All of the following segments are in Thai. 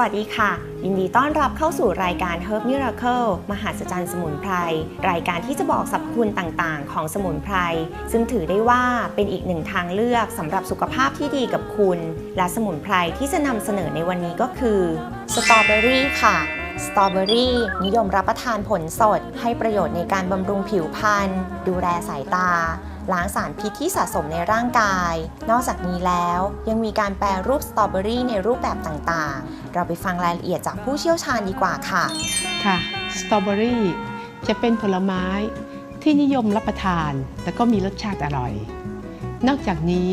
วัสดีค่ะ ยินดีต้อนรับเข้าสู่รายการ Herb Miracle มหาศจรรย์สมุนไพร รายการที่จะบอกสรรพคุณต่างๆ ของสมุนไพร ซึ่งถือได้ว่าเป็นอีกหนึ่งทางเลือกสำหรับสุขภาพที่ดีกับคุณ และสมุนไพรที่จะนำเสนอในวันนี้ก็คือสตรอเบอรี่ค่ะสตรอเบอรี่นิยมรับประทานผลสด ให้ประโยชน์ในการบำรุงผิวพรรณดูแลสายตา ล้างสารพิษที่สะสมในร่างกาย นอกจากนี้แล้วยังมีการแปรรูปสตรอเบอรี่ในรูปแบบต่างๆ เราไปฟังรายละเอียดจากผู้เชี่ยวชาญดีกว่าค่ะ ค่ะ สตรอเบอรี่จะเป็นผลไม้ที่นิยมรับประทานแต่ก็มีรสชาติอร่อย นอกจากนี้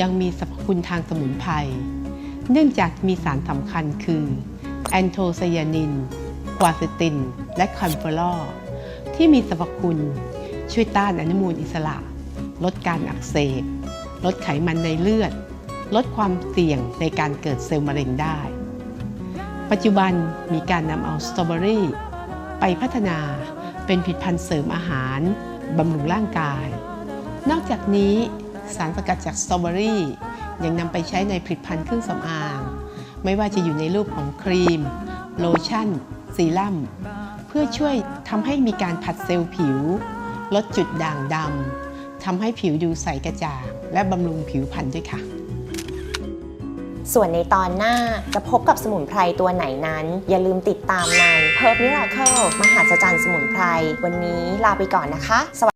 ยังมีสรรพคุณทางสมุนไพร เนื่องจากมีสารสำคัญคือแอนโทไซยานินกวาเซติน และคอนเฟอรอลที่มีสรรพคุณช่วยต้านอนุมูลอิสระ ลดการอักเสบ ลดไขมันในเลือด ลดความเสี่ยงในการเกิดเซลล์มะเร็งได้ ปัจจุบันมีการนำเอาสตรอเบอรี่ไปพัฒนาเป็นผลิตภัณฑ์เสริมอาหารบำรุงร่างกาย นอกจากนี้สารสกัดจากสตรอเบอรี่ยังนำไปใช้ในผลิตภัณฑ์เครื่องสำอาง ไม่ว่าจะอยู่ในรูปของครีม โลชั่น ซีรั่ม เพื่อช่วยทำให้มีการผัดเซลล์ผิว ลดจุดด่างดำ ทำให้ผิวดูใสกระจ่าง และบำรุงผิวพรรณด้วยค่ะ ส่วนในตอนหน้าจะพบกับสมุนไพรตัวไหนนั้น อย่าลืมติดตามใน Herb Miracle มหาศจรรย์สมุนไพร วันนี้ลาไปก่อนนะคะสวัสดี